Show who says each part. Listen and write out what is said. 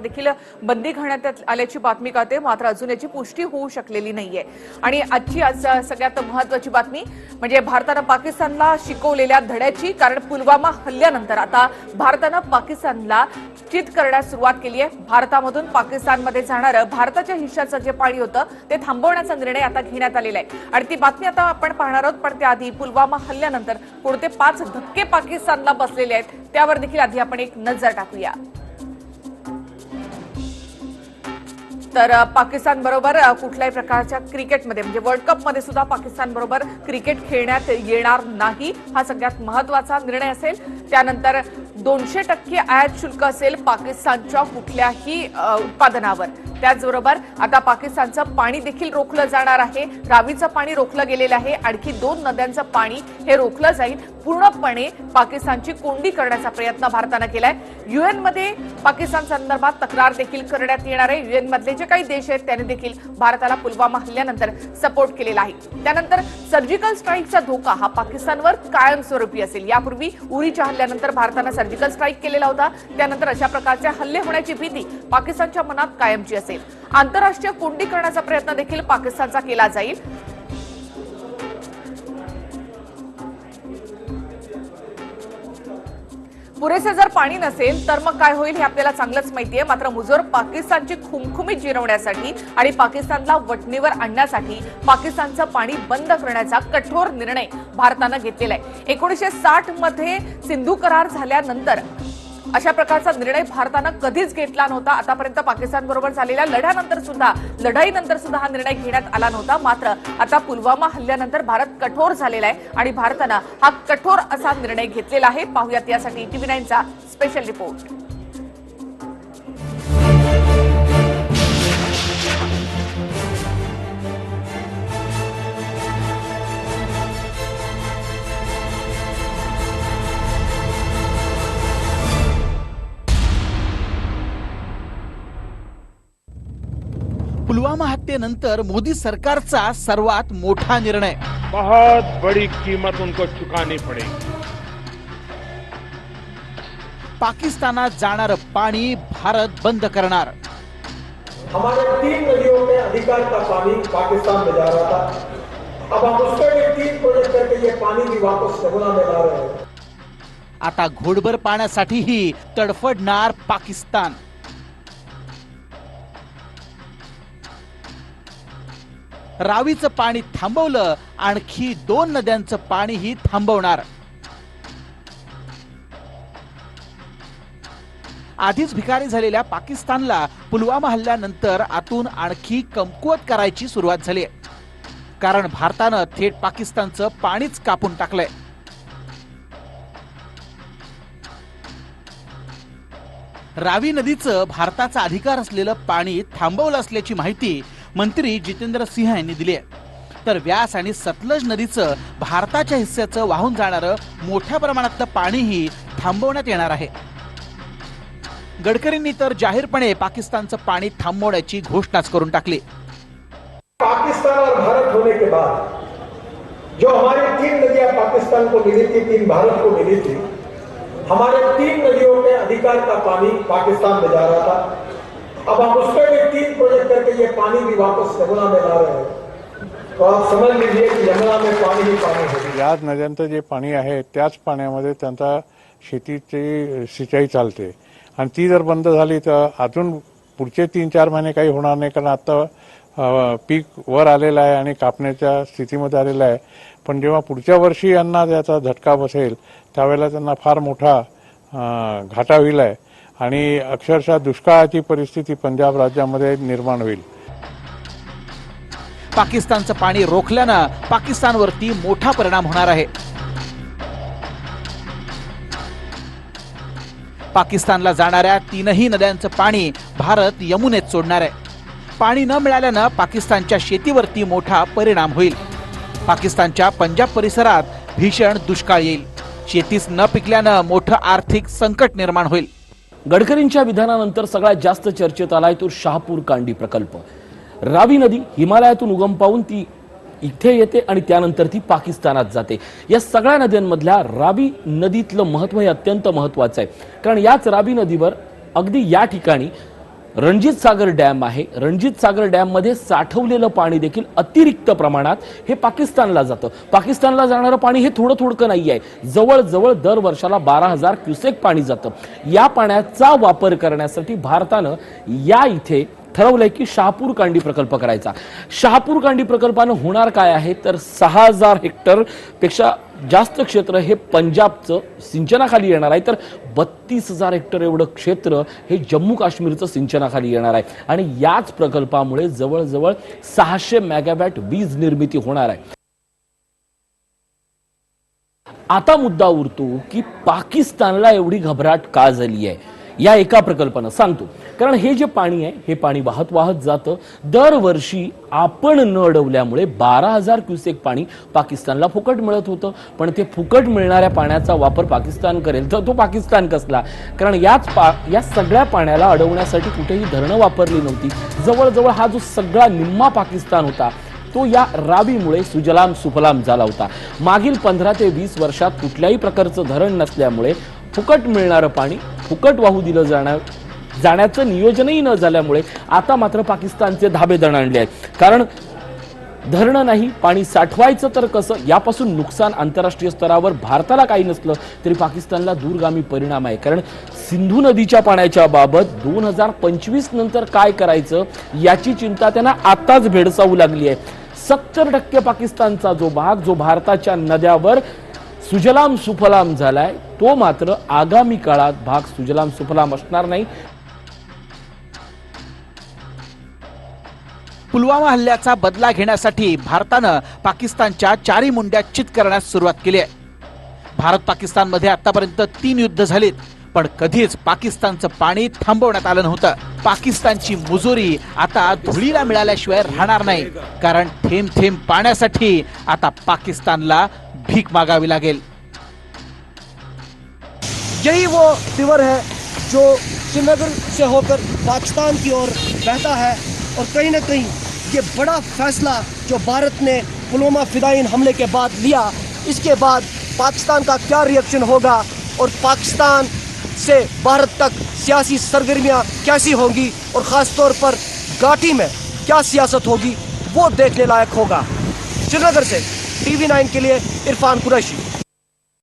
Speaker 1: देखील बंदी घालण्यात आल्याची बातमी कळते. मात्र अजून याची पुष्टी होऊ शकलेली नाहीये. आणि आजची आज सगळ्यात महत्वाची बातमी म्हणजे भारतानं पाकिस्तानला शिकवलेल्या धड्याची कारण पुलवामा हल्ल्यानंतर आता भारतानं पाकिस्तानला चित करण्यास सुरुवात केली आहे. भारतामधून पाकिस्तानमध्ये जाणारं भारताच्या हिश्श्याचं जे पाणी होतं ते थांबवण्याचा निर्णय आता घेण्यात आलेला आहे. आणि ती बातमी आता आपण पाहणार आहोत. पण त्याआधी पुलवामा हल्ल्यानंतर कोणते पाच धक्के पाकिस्तानला बसलेले आहेत त्यावर देखील आधी आपण एक नजर टाकूया. तर पाकिस्तान बरोबर कुठल्याही प्रकारच्या क्रिकेटमध्ये म्हणजे वर्ल्ड कपमध्ये सुद्धा पाकिस्तान बरोबर क्रिकेट खेळण्यात येणार नाही. हा सगळ्यात महत्त्वाचा निर्णय असेल. त्यानंतर दोनशे टक्के आयात शुल्क असेल पाकिस्तानच्या कुठल्याही उत्पादनावर. त्याचबरोबर आता पाकिस्तानचं पाणी देखील रोखलं जाणार आहे. रावीचं पाणी रोखलं गेलेलं आहे. आणखी दोन नद्यांचं पाणी हे रोखलं जाईल. पूर्णपणे पाकिस्तानची कोंडी करण्याचा प्रयत्न भारतानं केलाय. युएनमध्ये पाकिस्तान संदर्भात तक्रार देखील करण्यात येणार आहे. युएन मधले जे काही देश आहेत त्याने देखील भारताला पुलवामा हल्ल्यानंतर सपोर्ट केलेला आहे. त्यानंतर सर्जिकल स्ट्राईकचा धोका हा पाकिस्तानवर कायमस्वरूपी असेल. यापूर्वी उरीच्या हल्ल्यानंतर भारतानं सर्जिकल स्ट्राईक केलेला होता. त्यानंतर अशा प्रकारचे हल्ले होण्याची भीती पाकिस्तानच्या मनात कायमची असेल. आंतरराष्ट्रीय कोंडी करण्याचा प्रयत्न देखील पाकिस्तानचा केला जाईल. पुरेसे जर पाणी नसेल तर मग काय होईल हे आपल्याला चांगलंच माहिती आहे. मात्र मुजोर पाकिस्तानची खुमखुमी जिरवण्यासाठी आणि पाकिस्तानला वटणीवर आणण्यासाठी पाकिस्तानचं पाणी बंद करण्याचा कठोर निर्णय भारतानं घेतलेला आहे. एकोणीसशे साठमध्ये सिंधू करार झाल्यानंतर अशा प्रकारचा निर्णय भारतानं कधीच घेतला नव्हता. आतापर्यंत पाकिस्तान बरोबर झालेल्या लढ्यानंतर सुद्धा लढाईनंतर सुद्धा हा निर्णय घेण्यात आला नव्हता. मात्र आता पुलवामा हल्ल्यानंतर भारत कठोर झालेला आहे आणि भारतानं हा कठोर असा निर्णय घेतलेला आहे. पाहुयात यासाठी टीव्ही नाईनचा स्पेशल रिपोर्ट
Speaker 2: पुलवामा हत्येनंतर मोदी सरकारचा सर्वात मोठा निर्णय.
Speaker 3: बहुत बड़ी कीमत उनको चुकानी पड़ेगी.
Speaker 2: पाकिस्तानात जाणारं पाणी भारत बंद करणार.
Speaker 4: हमारे तीन नदियों में अधिकार का पानी पाकिस्तान में जा रहा था। अब हम उसका भी तीन प्रोजेक्ट करके ये पानी भी वापस यमुना में ला रहे हैं।
Speaker 2: आता घोडभर पाण्यासाठीही तडफडणार पाकिस्तान. रावीचं पाणी थांबवलं आणखी दोन नद्यांचं पाणीही थांबवणार. आधीच भिकारी झालेल्या पाकिस्तानला पुलवामा हल्ल्यानंतर आतून आणखी कमकुवत करायची सुरुवात झाली. कारण भारतानं थेट पाकिस्तानचं पाणीच कापून टाकलंय. रावी नदीचं भारताचा अधिकार असलेलं पाणी थांबवलं असल्याची माहिती मंत्री जितेंद्र सिंह यांनी दिली आहे. तर व्यास आणि सतलज नदीचं भारताच्या हिस्स्याचं वाहून जाणारं मोठ्या प्रमाणातलं पाणीही थांबवण्यात येणार आहे. गडकरींनी तर जाहीरपणे पाकिस्तानचं पाणी थांबवण्याची घोषणाच करून टाकली.
Speaker 4: पाकिस्तान और भारत होने के बाद जो हमारी तीन नदियां पाकिस्तान को मिली थी तीन भारत को मिली थी हमारे तीन नदियों में अधिकार का पानी पाकिस्तान में जा रहा था। अब आप उस पर भी तीन प्रोजेक्ट करके ये पानी भी वापस यमुना में ला रहे हैं। तो आप समझ लीजिए कि यमुना में पानी ही पानी होगी
Speaker 5: याच नद्यांचं जे पाणी आहे त्याच पाण्यामध्ये त्यांचा शेतीची सिंचाई चालते. आणि ती जर बंद झाली तर अजून पुढचे तीन चार महिने काही होणार नाही कारण आता पीक वर आलेलं आहे आणि कापण्याच्या स्थितीमध्ये आलेलं आहे. पण जेव्हा पुढच्या वर्षी यांना त्याचा झटका बसेल त्यावेळेला त्यांना फार मोठा घाटा होईल आहे. आणि अक्षरशः दुष्काळाची परिस्थिती पंजाब राज्यामध्ये निर्माण होईल.
Speaker 2: पाकिस्तानचं पाणी रोखल्यानं पाकिस्तानवरती मोठा परिणाम होणार आहे. पाकिस्तानला जाणाऱ्या तीनही नद्यांचं पाणी भारत यमुनेत सोडणार आहे. पाणी न मिळाल्यानं पाकिस्तानच्या शेतीवरती मोठा परिणाम होईल. पाकिस्तानच्या पंजाब परिसरात भीषण दुष्काळ येईल. शेतीच न पिकल्यानं मोठं आर्थिक संकट निर्माण होईल.
Speaker 6: गडकरींच्या विधानानंतर सगळ्यात जास्त चर्चेत आलाय तो शहापूर कांडी प्रकल्प. रावी नदी हिमालयातून उगम पावून ती इथे येते आणि त्यानंतर ती पाकिस्तानात जाते. या सगळ्या नद्यांमधल्या रावी नदीतलं महत्त्व हे अत्यंत महत्वाचं आहे. कारण याच रावी नदीवर अगदी या ठिकाणी रणजित सागर डॅम आहे. रणजित सागर डॅममध्ये साठवलेलं पाणी देखील अतिरिक्त प्रमाणात हे पाकिस्तानला जातं. पाकिस्तानला जाणारं पाणी हे थोडं थोडकं नाही आहे. जवळजवळ दर वर्षाला बारा हजार क्युसेक पाणी जातं. या पाण्याचा वापर करण्यासाठी भारतानं या इथे ठरवलंय की शहापूर कांडी प्रकल्प करायचा. शहापूर कांडी प्रकल्पानं होणार काय आहे? तर सहा हजार हेक्टरपेक्षा जास्त क्षेत्र हे पंजाबचं सिंचनाखाली येणार आहे. तर बत्तीस हजार हेक्टर एवढं क्षेत्र हे जम्मू काश्मीरचं सिंचनाखाली येणार आहे. आणि याच प्रकल्पामुळे जवळजवळ सहाशे मेगावॅट वीज निर्मिती होणार आहे. आता मुद्दा उरतो की पाकिस्तानला एवढी घबराट का झाली आहे? या एका प्रकल्पानं. सांगतो. कारण हे जे पाणी आहे हे पाणी वाहत वाहत जातं. दरवर्षी आपण न अडवल्यामुळे बारा हजार क्युसेक पाणी पाकिस्तानला फुकट मिळत होतं. पण ते फुकट मिळणाऱ्या पाण्याचा वापर पाकिस्तान करेल. तर तो पाकिस्तान कसला? कारण याच पा या सगळ्या पाण्याला अडवण्यासाठी कुठेही धरणं वापरली नव्हती. जवळजवळ हा जो सगळा निम्मा पाकिस्तान होता तो या रावीमुळे सुजलाम सुफलाम झाला होता. मागील पंधरा ते वीस वर्षात कुठल्याही प्रकारचं धरण नसल्यामुळे फुकट मिळणारं पाणी फुकट वाहू दिलं जाणार जाण्याचं नियोजनही न झाल्यामुळे आता मात्र पाकिस्तानचे धाबे दणाणले आहेत. कारण धरणं नाही पाणी साठवायचं तर कसं? यापासून नुकसान आंतरराष्ट्रीय स्तरावर भारताला काही नसलं तरी पाकिस्तानला दूरगामी परिणाम आहे. कारण सिंधू नदीच्या पाण्याच्या बाबत दोन हजार पंचवीस नंतर काय करायचं याची चिंता त्यांना आताच भेडसावू लागली आहे. सत्तर टक्के पाकिस्तानचा जो भाग जो भारताच्या नद्यावर सुजलाम सुफलाम झालाय तो मात्र आगामी काळात भाग सुजलाम सुफलाम असणार नाही.
Speaker 2: पुलवामा हल्ल्याचा बदला घेण्यासाठी भारतानं पाकिस्तानच्या चारी मुंड्या चित करण्यास सुरुवात केली आहे. भारत पाकिस्तानमध्ये आतापर्यंत तीन युद्ध झालीत पण कधीच पाकिस्तानचं पाणी थांबवण्यात आलं नव्हतं. पाकिस्तानची मुजोरी आता धुळीला मिळाल्याशिवाय राहणार नाही कारण थेंब थेंब पाण्यासाठी आता पाकिस्तानला भीक मागावी लागेल
Speaker 7: यही वो रिवर है जो श्रीनगर से होकर पाकिस्तान की ओर बहता है और कहीं ना कहीं ये बड़ा फैसला जो भारत ने पुलवामा फिदाइन हमले के बाद लिया, इसके बाद पाकिस्तान का क्या रिएक्शन होगा और पाकिस्तान से भारत तक सियासी सरगर्मियाँ कैसी होंगी और ख़ास तौर पर घाटी में क्या सियासत होगी, वो देखने लायक होगा। श्रीनगर से टीवी नाइन के लिए इरफान कुरैशी।